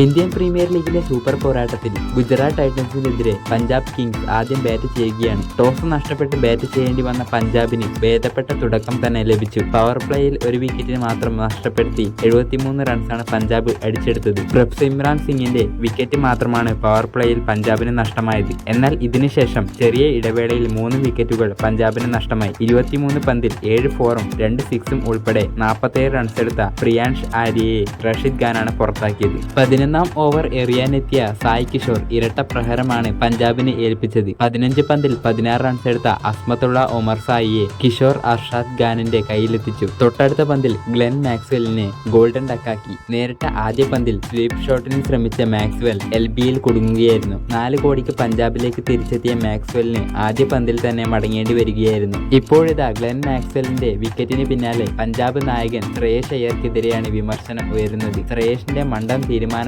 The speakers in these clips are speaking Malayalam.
ഇന്ത്യൻ പ്രീമിയർ ലീഗിലെ സൂപ്പർ പോരാട്ടത്തിൽ ഗുജറാത്ത് ടൈറ്റൻസിനെതിരെ പഞ്ചാബ് കിങ്സ് ആദ്യം ബാറ്റ് ചെയ്യുകയാണ്. ടോസ് നഷ്ടപ്പെട്ട് ബാറ്റ് ചെയ്യേണ്ടി വന്ന പഞ്ചാബിന് ഭേദപ്പെട്ട തുടക്കം തന്നെ ലഭിച്ചു. പവർ പ്ലേയിൽ ഒരു വിക്കറ്റിന് മാത്രം നഷ്ടപ്പെടുത്തി എഴുപത്തിമൂന്ന് റൺസാണ് പഞ്ചാബ് അടിച്ചെടുത്തത്. പ്രഭ് ഇമ്രാൻ സിംഗിന്റെ വിക്കറ്റ് മാത്രമാണ് പവർ പ്ലേയിൽ പഞ്ചാബിന് നഷ്ടമായത്. എന്നാൽ ഇതിനുശേഷം ചെറിയ ഇടവേളയിൽ മൂന്ന് വിക്കറ്റുകൾ പഞ്ചാബിന് നഷ്ടമായി. ഇരുപത്തിമൂന്ന് പന്തിൽ ഏഴ് ഫോറും രണ്ട് സിക്സും ഉൾപ്പെടെ നാൽപ്പത്തേഴ് റൺസ് എടുത്ത പ്രിയാൻഷ് ആര്യയെ റഷീദ് ഖാനാണ് പുറത്താക്കിയത്. പതിനൊന്നാം ഓവർ എറിയാനെത്തിയ സായ് കിഷോർ ഇരട്ട പ്രഹരമാണ് പഞ്ചാബിനെ ഏൽപ്പിച്ചത്. പതിനഞ്ച് പന്തിൽ പതിനാറ് റൺസ് എടുത്ത അസ്മത്തുള്ള ഒമർ സായിയെ കിഷോർ അർഷാദ് ഖാനിന്റെ കയ്യിലെത്തിച്ചു. തൊട്ടടുത്ത പന്തിൽ ഗ്ലെൻ മാക്സ്വെല്ലിനെ ഗോൾഡൻ ഡക്കാക്കി. നേരിട്ട ആദ്യ പന്തിൽ സ്വീപ്പ് ഷോട്ടിന് ശ്രമിച്ച മാക്സ്വെൽ എൽ ബിയിൽ കുടുങ്ങുകയായിരുന്നു. നാല് കോടിക്ക് പഞ്ചാബിലേക്ക് തിരിച്ചെത്തിയ മാക്സ്വെലിന് ആദ്യ പന്തിൽ തന്നെ മടങ്ങേണ്ടി വരികയായിരുന്നു. ഇപ്പോഴിതാ ഗ്ലെൻ മാക്സ്വെല്ലിന്റെ വിക്കറ്റിന് പിന്നാലെ പഞ്ചാബ് നായകൻ ശ്രേയസ് അയ്യർക്കെതിരെയാണ് വിമർശനം ഉയരുന്നത്. ശ്രേയസിന്റെ മണ്ടൻ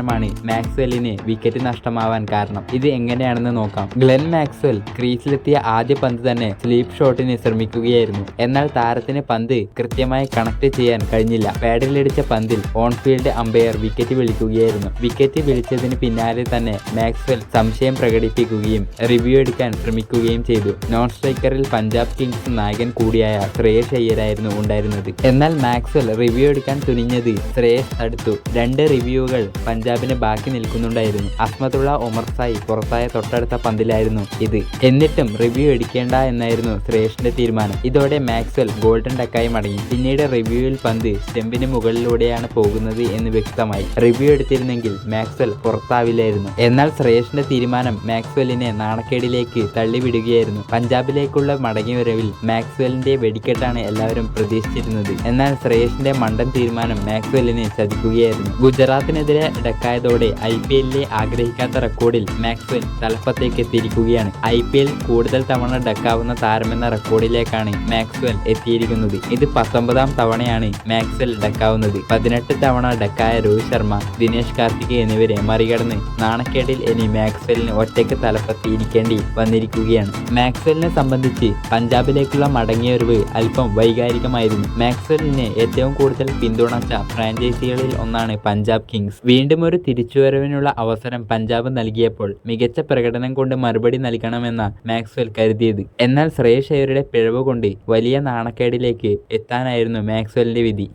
തീരുമാനമാണ് മാക്സ്വെല്ലിന് വിക്കറ്റ് നഷ്ടമാവാൻ കാരണം. ഇത് എങ്ങനെയാണെന്ന് നോക്കാം. ഗ്ലെൻ മാക്സ്വെൽ ക്രീസിലെത്തിയ ആദ്യ പന്ത് തന്നെ സ്ലീപ് ഷോട്ടിന് ശ്രമിക്കുകയായിരുന്നു. എന്നാൽ താരത്തിന് പന്ത് കൃത്യമായി കണക്ട് ചെയ്യാൻ കഴിഞ്ഞില്ല. പാഡിലടിച്ച പന്തിൽ ഓൺ ഫീൽഡ് അമ്പയർ വിക്കറ്റ് വിളിക്കുകയായിരുന്നു. വിക്കറ്റ് വിളിച്ചതിന് പിന്നാലെ തന്നെ മാക്സ്വെൽ സംശയം പ്രകടിപ്പിക്കുകയും റിവ്യൂ എടുക്കാൻ ശ്രമിക്കുകയും ചെയ്തു. നോൺ സ്ട്രൈക്കറിൽ പഞ്ചാബ് കിങ്സ് നായകൻ കൂടിയായ ശ്രേയസ് അയ്യരായിരുന്നു ഉണ്ടായിരുന്നത്. എന്നാൽ മാക്സ്വെൽ റിവ്യൂ എടുക്കാൻ തുനിഞ്ഞത് ശ്രേയസ് തടുത്തു രണ്ട് റിവ്യൂകൾ പഞ്ചാബിന് ബാക്കി നിൽക്കുന്നുണ്ടായിരുന്നു. അസ്മതുള്ള ഒമർ സായി പുറത്തായ തൊട്ടടുത്ത പന്തിലായിരുന്നു ഇത്. എന്നിട്ടും റിവ്യൂ എടുക്കേണ്ട എന്നായിരുന്നു ശ്രേയസിന്റെ തീരുമാനം. ഇതോടെ മാക്സ്വെൽ ഗോൾഡൻ ഡക്കായി മടങ്ങി. പിന്നീട് റിവ്യൂവിൽ പന്ത് സ്റ്റെമ്പിന് മുകളിലൂടെയാണ് പോകുന്നത് എന്ന് വ്യക്തമായി. റിവ്യൂ എടുത്തിരുന്നെങ്കിൽ മാക്സ്വെൽ പുറത്താവില്ലായിരുന്നു. എന്നാൽ ശ്രേയസിന്റെ തീരുമാനം മാക്സ്വെല്ലിനെ നാണക്കേടിലേക്ക് തള്ളിവിടുകയായിരുന്നു. പഞ്ചാബിലേക്കുള്ള മടങ്ങി മടങ്ങിവരവിൽ മാക്സ്വെല്ലിന്റെ വെടിക്കെട്ടാണ് എല്ലാവരും പ്രതീക്ഷിച്ചിരുന്നത്. എന്നാൽ ശ്രേയസിന്റെ മണ്ടൻ തീരുമാനം മാക്സ്വെല്ലിനെ ചതിക്കുകയായിരുന്നു. ഗുജറാത്തിനെതിരെ ഡക്കായതോടെ ഐ പി എല്ലിലെ ആഗ്രഹിക്കാത്ത റെക്കോർഡിൽ മാക്സ്വെൽ തലപ്പത്തേക്ക് എത്തിയിരിക്കുകയാണ് ഐ പി എൽ കൂടുതൽ തവണ ഡക്കാവുന്ന താരമെന്ന റെക്കോർഡിലേക്കാണ് മാക്സ്വെൽ എത്തിയിരിക്കുന്നത്. ഇത് പത്തൊമ്പതാം തവണയാണ് മാക്സ്വെൽ ഡക്കാവുന്നത്. പതിനെട്ട് തവണ ഡക്കായ രോഹിത് ശർമ്മ ദിനേശ് കാർത്തിക് എന്നിവരെ മറികടന്ന് നാണക്കേടിൽ ഇനി മാക്സ്വെല്ലിന് ഒറ്റയ്ക്ക് തലപ്പത്തിയിരിക്കേണ്ടി വന്നിരിക്കുകയാണ്. മാക്സ്വെലിനെ സംബന്ധിച്ച് പഞ്ചാബിലേക്കുള്ള മടങ്ങിയൊരുവ് അല്പം വൈകാരികമായിരുന്നു. മാക്സ്വെലിനെ ഏറ്റവും കൂടുതൽ പിന്തുണച്ച ഫ്രാഞ്ചൈസികളിൽ ഒന്നാണ് പഞ്ചാബ് കിങ്സ്. വീണ്ടും ഒരു തിരിച്ചുവരവിനുള്ള അവസരം പഞ്ചാബ് നൽകിയപ്പോൾ മികച്ച പ്രകടനം കൊണ്ട് മറുപടി നൽകണമെന്ന മാക്സ്വെൽ കരുതിയത്. എന്നാൽ ശ്രേയസ് അയ്യരുടെ പിഴവ് കൊണ്ട് വലിയ നാണക്കേടിലേക്ക് എത്താനായിരുന്നു മാക്സ്വെലിന്റെ വിധി.